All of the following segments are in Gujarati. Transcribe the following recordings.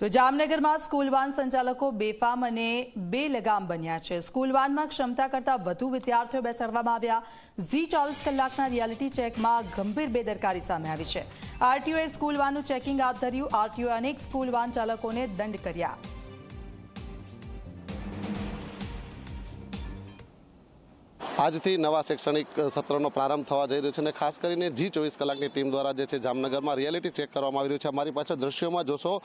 તો જામનગરમાં સ્કૂલ વાન સંચાલકો બેફામ અને બે લગામ બન્યા છે. સ્કૂલ વાનમાં ક્ષમતા કરતાં વધુ વિદ્યાર્થીઓ બેસાડવામાં આવ્યા. ઝી ચોવીસ કલાકના રિયાલિટી ચેકમાં ગંભીર બેદરકારી સામે આવી છે. આરટીઓએ સ્કૂલ વાનનું ચેકિંગ હાથ ધર્યું. આરટીઓએ અનેક સ્કૂલ વાન ચાલકોને દંડ કર્યા. આજથી નવા શૈક્ષણિક સત્રનો પ્રારંભ થવા જઈ રહ્યો છે અને ખાસ કરીને જી ચોવીસ કલાકની ટીમ દ્વારા જે છે જામનગરમાં રિયાલિટી ચેક કરવામાં આવી રહ્યું છે. અમારી પાસે દ્રશ્યોમાં જોશો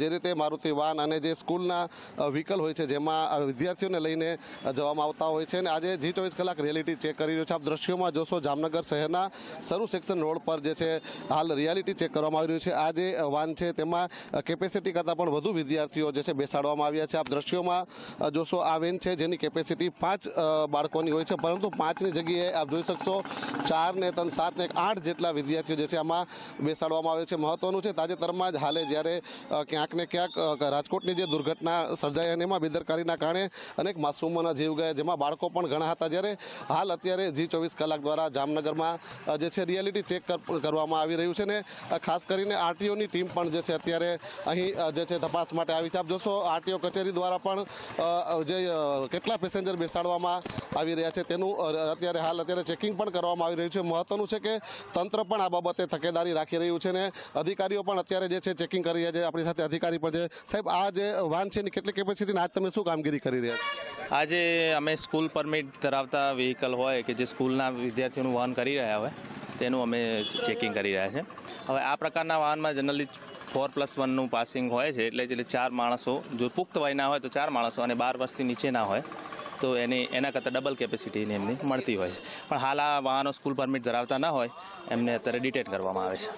જે રીતે મારુતિ વાન અને જે સ્કૂલના વ્હીકલ હોય છે, જેમાં વિદ્યાર્થીઓને લઈને જવામાં આવતા હોય છે અને આજે જી ચોવીસ કલાક રિયાલિટી ચેક કરી રહ્યું છે. આપ દ્રશ્યોમાં જોશો જામનગર શહેરના સરુ સેક્શન રોડ પર જે છે હાલ રિયાલિટી ચેક કરવામાં આવી રહ્યું છે. આ જે વાન છે તેમાં કેપેસિટી કરતાં પણ વધુ વિદ્યાર્થીઓ જે છે બેસાડવામાં આવ્યા છે. આપ દ્રશ્યોમાં જોશો આ વેન છે જેની કેપેસિટી પાંચ બાળકોની હોય છે. પરંતુ પાંચની જગ્યાએ આપ જોઈ શકશો ચાર ને ત્રણ સાત ને આઠ જેટલા વિદ્યાર્થીઓ જે છે આમાં બેસાડવામાં આવે છે. મહત્વનું છે, તાજેતરમાં જ હાલે જ્યારે ક્યાંક ને ક્યાંક રાજકોટની જે દુર્ઘટના સર્જાઈ અને એમાં બેદરકારીના કારણે અનેક માસૂમોના જીવ ગયા. જેમાં બાળકો પણ ઘણા હતા જ્યારે હાલ અત્યારે જી ચોવીસ કલાક દ્વારા જામનગરમાં જે છે રિયાલિટી ચેક કર- કરવામાં આવી રહ્યું છે ને ખાસ કરીને આરટીઓની ટીમ પણ જે છે અત્યારે અહીં જે છે તપાસ માટે આવી છે. આપ જોશો, આરટીઓ કચેરી દ્વારા પણ જે કેટલા પેસેન્જર બેસાડવામાં આવી રહ્યા છે તેનું અ, અત્યારે હાલ અત્યારે ચેકિંગ પણ કરવામાં આવી રહ્યું છે. મહત્વનું છે કે તંત્ર પણ આ બાબતે તકેદારી રાખી રહ્યું છે ને અધિકારીઓ પણ અત્યારે જે છે ચેકિંગ કરી રહ્યા છે આપણી સાથે અધિકારી પણ છે. સાહેબ આ જે વાન છે એની કેટલી કેપેસિટીને આજ તમે શું કામગીરી કરી રહ્યા છો? આજે અમે સ્કૂલ પરમિટ ધરાવતા વ્હીકલ હોય કે જે સ્કૂલના વિદ્યાર્થીઓનું વાહન કરી રહ્યા હોય તેનું અમે ચેકિંગ કરી રહ્યા છે. હવે આ પ્રકારના વાહનમાં જનરલી ફોર પ્લસ વનનું પાસિંગ હોય છે એટલે એટલે ચાર માણસો જો પુખ્ત વયના હોય તો ચાર માણસો અને બાર વર્ષથી નીચેના હોય. તો એની એના કરતાં ડબલ કેપેસિટીની એમની મળતી હોય. છે પણ હાલ આ વાહનો સ્કૂલ પરમિટ ધરાવતા ના હોય એમને અત્યારે ડિટેટ કરવામાં આવે છે.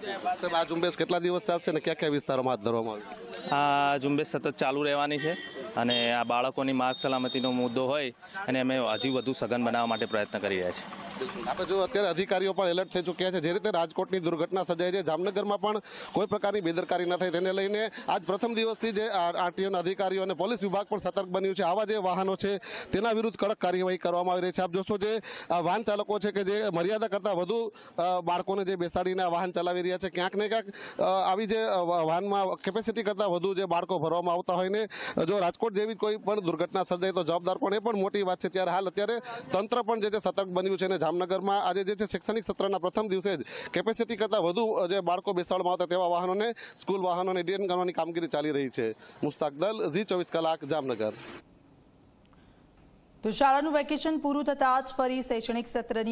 સાહેબ આ ઝુંબેશ કેટલા દિવસ ચાલશે ને કયા કયા વિસ્તારોમાં હાથ ધરવામાં આવે આ ઝુંબેશ સતત ચાલુ રહેવાની છે. અને આ બાળકોની માર્ગ સલામતીનો મુદ્દો હોય અને અમે હજી વધુ સઘન બનાવવા માટે પ્રયત્ન કરી રહ્યા છીએ. આપણે જો અત્યારે અધિકારીઓ પણ એલર્ટ થઈ ચૂક્યા છે. જે રીતે રાજકોટની દુર્ઘટના સર્જાઈ છે, જામનગરમાં પણ કોઈ પ્રકારની બેદરકારી ન થઈ તેને લઈને આજ પ્રથમ દિવસથી જે આરટીઓના અધિકારીઓ અને પોલીસ વિભાગ પણ સતર્ક બન્યું છે. આવા જે વાહનો છે, તેના વિરુદ્ધ કડક કાર્યવાહી કરવામાં આવી રહી છે. આપ જોશો જે વાહન ચાલકો છે કે જે મર્યાદા કરતાં વધુ બાળકોને જે બેસાડીને વાહન ચલાવી રહ્યા છે, ક્યાંક ને ક્યાંક આવી જે વાહનમાં કેપેસિટી કરતાં વધુ જે બાળકો ભરવામાં આવતા હોય ને જો રાજકોટ જેવી કોઈ પણ દુર્ઘટના સર્જાય તો જવાબદાર પણ એ પણ મોટી વાત છે. ત્યારે હાલ અત્યારે તંત્ર પણ જે છે સતર્ક બન્યું છે અને જામનગરમાં આજે જે છે શૈક્ષણિક સત્રના પ્રથમ દિવસે જ કેપેસિટી કરતાં વધુ જે બાળકો બેસાડવામાં આવતા તેવા વાહનોને સ્કૂલ વાહનોને ડિટેન કરવાની કામગીરી ચાલી રહી છે. મુસ્તાક દલ, ઝી ચોવીસ કલાક, જામનગર. તો શાળાનું વેકેશન પૂરું થતાં જ ફરી શૈક્ષણિક સત્રની